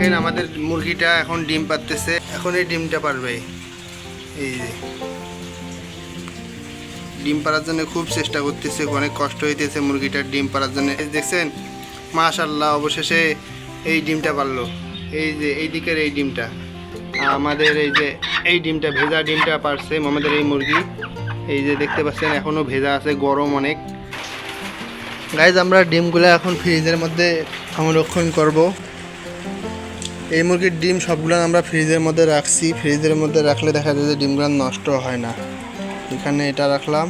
দেখেন আমাদের মুরগিটা এখন ডিম পাততেছে এখন এই ডিমটা পারবে এই যে। ডিম পাড়ার জন্য খুব চেষ্টা করতেছে, অনেক কষ্ট হইতেছে মুরগিটার ডিম পাড়ার জন্য। দেখছেন মাশাল্লাহ অবশেষে এই ডিমটা পারল এই যে, এই দিকের এই ডিমটা। আমাদের এই যে, এই ডিমটা, ভেজা ডিমটা পারছে আমাদের এই মুরগি। এই যে দেখতে পাচ্ছেন এখনও ভেজা আছে, গরম অনেক। গাইজ, আমরা ডিমগুলো এখন ফ্রিজের মধ্যে সংরক্ষণ করব। এই মুরগির ডিম সবগুলো আমরা ফ্রিজের মধ্যে রাখছি। ফ্রিজের মধ্যে রাখলে দেখা যায় যে ডিমগুলো নষ্ট হয় না। এখানে এটা রাখলাম,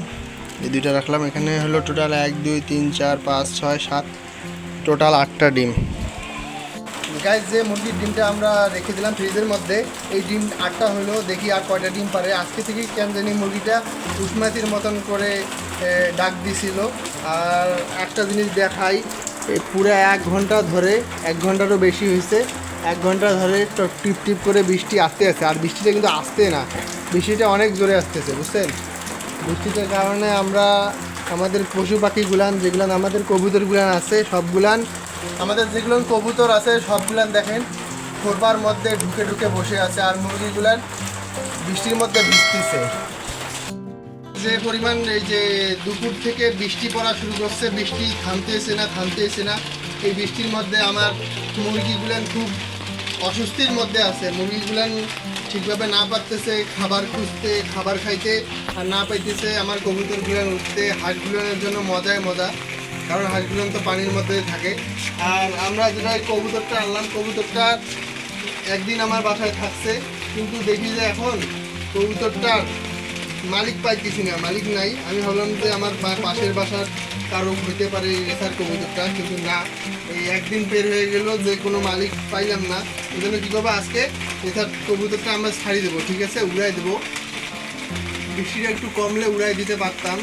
এই দুইটা রাখলাম। এখানে হলো টোটাল এক, দুই, তিন, চার, পাঁচ, ছয়, সাত টোটাল আটটা ডিম। গাইজ যে মুরগির ডিমটা আমরা রেখে দিলাম ফ্রিজের মধ্যে, এই ডিম আটটা হলো, দেখি আর কয়টা ডিম পারে। আজকে থেকেই কেন জানি মুরগিটা উসমাতির মতন করে ডাক দিছিল। আর একটা জিনিস দেখাই পুরো এক ঘণ্টা ধরে, এক ঘন্টারও বেশি হয়েছে। এক ঘণ্টা ধরে টিপ টিপ করে বৃষ্টি আসতে আছে আর বৃষ্টিটা কিন্তু আসতে না। বৃষ্টিটা অনেক জোরে আসতেছে, বুঝছেন? বৃষ্টিটার কারণে আমরা আমাদের পশু পাখিগুলান যেগুলান আমাদের কবুতরগুলান আছে, সবগুলান, আমাদের যেগুলো কবুতর আছে, সবগুলান দেখেন, খোরবার মধ্যে ঢুকে ঢুকে বসে আছে, আর মুরগিগুলান বৃষ্টির মধ্যে ভিজতেছে। যে পরিমাণ এই যে দুপুর থেকে বৃষ্টি পড়া শুরু করছে, বৃষ্টি থামতেছে না থামতেছে না, এই বৃষ্টির মধ্যে আমার মুরগিগুলান খুব অস্বস্তির মধ্যে আছে। মুরগিগুলান ঠিকভাবে না পারতেছে, খাবার খুঁজতে, খাবার খাইতে আর না পাইতেছে। আমার কবুতরগুলান উঠতে হাঁসগুলানের জন্য মজায় মজা। কারণ হাঁসগুলান তো পানির মধ্যে থাকে। আর আমরা যেটা কবুতরটা আনলাম, কবুতরটা একদিন আমার বাসায় থাকছে। কিন্তু দেখি যে এখন কবুতরটার মালিক পাইতেছি না মালিক নাই। আমি ভাবলাম যে আমার পাশের বাসার কারও হইতে পারে রেসার কবুতরটা কিন্তু না। এই একদিন বের হয়ে গেল যে কোনো মালিক পাইলাম না। এই জন্য কী করব আজকে রেসার কবুতরটা আমরা ছাড়ি দেবো ঠিক আছে? উড়াই দেবো। বৃষ্টিটা একটু কমলে উড়াই দিতে পারতাম।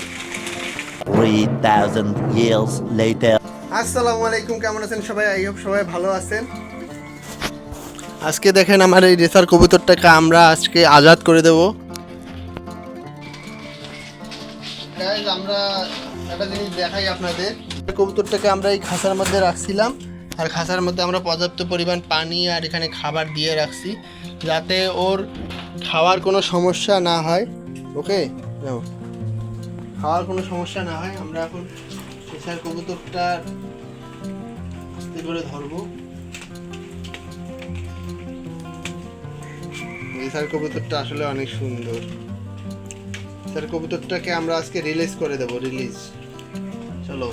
3,000 years later. আসসালামু আলাইকুম কেমন আছেন সবাই? আই হোপ সবাই ভালো আছেন। আজকে দেখেন আমার এই রেসার কবুতরটাকে আমরা আজকে আজাদ করে দেব। আমরা একটা জিনিস দেখাই আপনাদের। কবুতরটাকে আমরা এই খাঁচার মধ্যে রাখছিলাম। আর খাঁচার মধ্যে আমরা পর্যাপ্ত পরিমাণ পানি আর এখানে খাবার দিয়ে রাখছি, যাতে ওর খাওয়ার কোনো সমস্যা না হয়। ওকে খাওয়ার কোনো সমস্যা না হয়, আমরা এখন রেসার কবুতরটা আস্তে করে ধরবো রেসার কবুতরটা আসলে অনেক সুন্দর। স্যার কবুতরটাকে আমরা আজকে রিলিজ করে দেব রিলিজ চলো।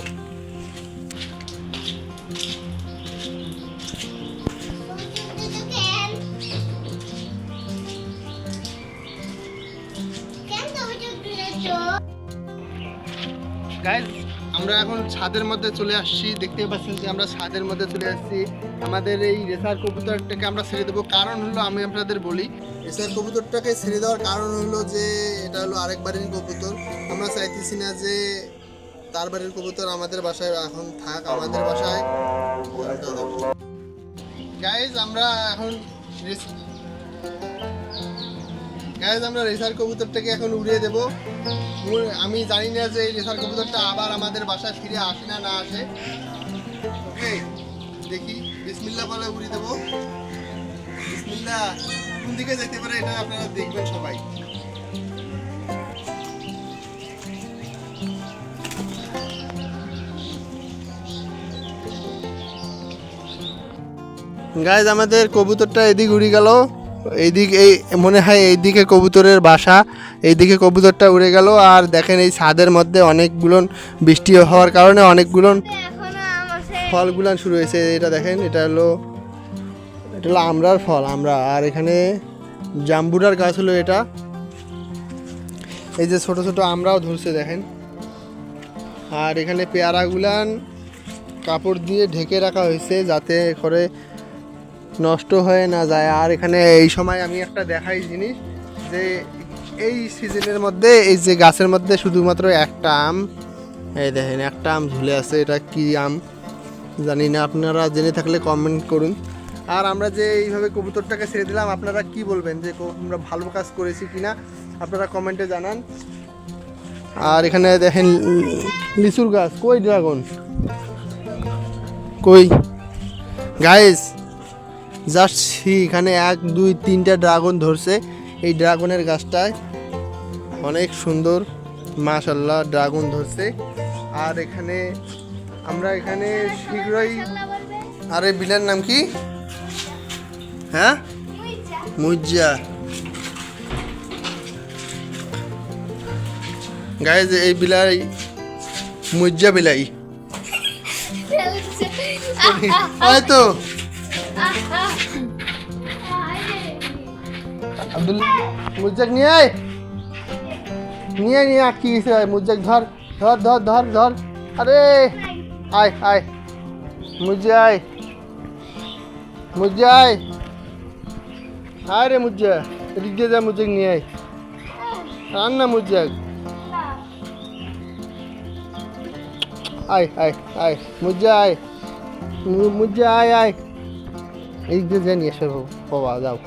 গাইজ আমরা এখন ছাদের মধ্যে চলে আসছি। দেখতে পাচ্ছেন যে আমরা ছাদের মধ্যে চলে আসছি। আমাদের এই রেসার কবুতরটাকে আমরা ছেড়ে দেবো। কারণ হলো আমি আপনাদের বলি, রেসার কবুতরটাকে ছেড়ে দেওয়ার কারণ হলো যে এটা হলো আরেক বাড়ির কবুতর। আমরা চাইতেছি না যে তার বাড়ির কবুতর আমাদের বাসায় এখন থাক, আমাদের বাসায়। গাইজ আমরা এখন গাইজ আমরা রেসার কবুতরটাকে এখন উড়িয়ে দেবো। আমি জানি না যে রেসার কবুতরটা আবার আমাদের বাসায় ফিরে আসে না না আসে। ওকে দেখি, বিসমিল্লা বলে উড়িয়ে দেবো। বিসমিল্লা, কোন দিকে যেতে পারে এটা আপনারা দেখবেন সবাই। গাইজ আমাদের কবুতরটা এদিক উড়ে গেল। এইদিক এই মনে হয় এইদিকে কবুতরের বাসা, এইদিকে কবুতরটা উড়ে গেল। আর দেখেন এই ছাদের মধ্যে অনেকগুলো বৃষ্টি হওয়ার কারণে অনেকগুলো এখনও আমাকে ফলগুলো শুরু হয়েছে। এটা দেখেন, এটা হলো এটা হলো আমরার ফল, আমরা। আর এখানে জাম্বুরার গাছ হলো এটা। এই যে ছোট ছোট আমরাও ধরছে, দেখেন। আর এখানে পেয়ারাগুলান কাপড় দিয়ে ঢেকে রাখা হয়েছে যাতে করে নষ্ট হয়ে না যায়। আর এখানে এই সময় আমি একটা দেখাই জিনিস, যে এই সিজনের মধ্যে, এই যে গাছের মধ্যে শুধুমাত্র একটা আম, এই দেখেন, একটা আম ঝুলে আছে, এটা কি আম? জানি না, আপনারা জেনে থাকলে কমেন্ট করুন। আর আমরা যে এইভাবে কবুতরটাকে ছেড়ে দিলাম, আপনারা কি বলবেন যে কো- আমরা ভালো কাজ করেছি কিনা? আপনারা কমেন্টে জানান। আর এখানে দেখেন, লিচুর গাছ, কই ড্রাগন? কই? গাইস জাস্ট এখানে এক দুই তিনটা ড্রাগন ধরছে। এই ড্রাগনের গাছটায় অনেক সুন্দর মাশাল্লাহ ড্রাগন ধরছে। আর এখানে আমরা এখানে শীঘ্রই আর এই বিলের নাম কি? হ্যাঁ? মুজ্জা গাইজ এই বিলাই মুজ্জা বিলাই। এই তো আব্দুল মুজ্জাক নিয়ে আয় নিয়ে আয়, নিয়ে আটকে গেছে মুজ্জাক ধর ধর ধর ধর ধর আরে আয় আয় মুজ্জা আয় মুজ্জা আয় আয় রে মুজ্জা এদিক দিয়ে যা মুজ্জাক নিয়ে আয় আন না মুজ্জাক আয় আয় আয় মুজ্জা আয় মু- মুজ্জা আয় আয় এই যে যা নিয়ে এসো বাবা, যাও।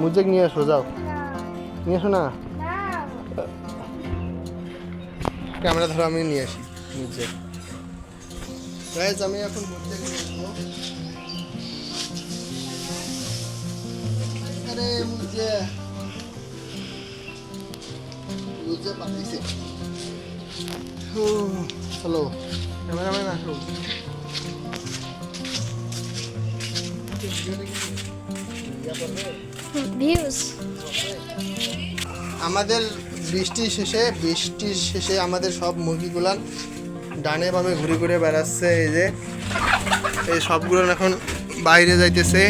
মুজ্জাক নিয়ে এসো, যাও। নিয়ে এসো না? ক্যামেরা ধরো, আমি নিয়ে আসি মুজ্জাক গাইজ আমি এখন মুজ্জাক নিয়ে আসব আরে মুজ্জা মুজ্জা পাঠিয়েছে। চলো। ক্যামেরাম্যান আসো। আমাদের বৃষ্টি শেষে বৃষ্টির শেষে আমাদের সব মুরগিগুলান ডানে বামে ঘুরে ঘুরে বেড়াচ্ছে, এই যে। এই সবগুলো এখন বাইরে যাইতেছে।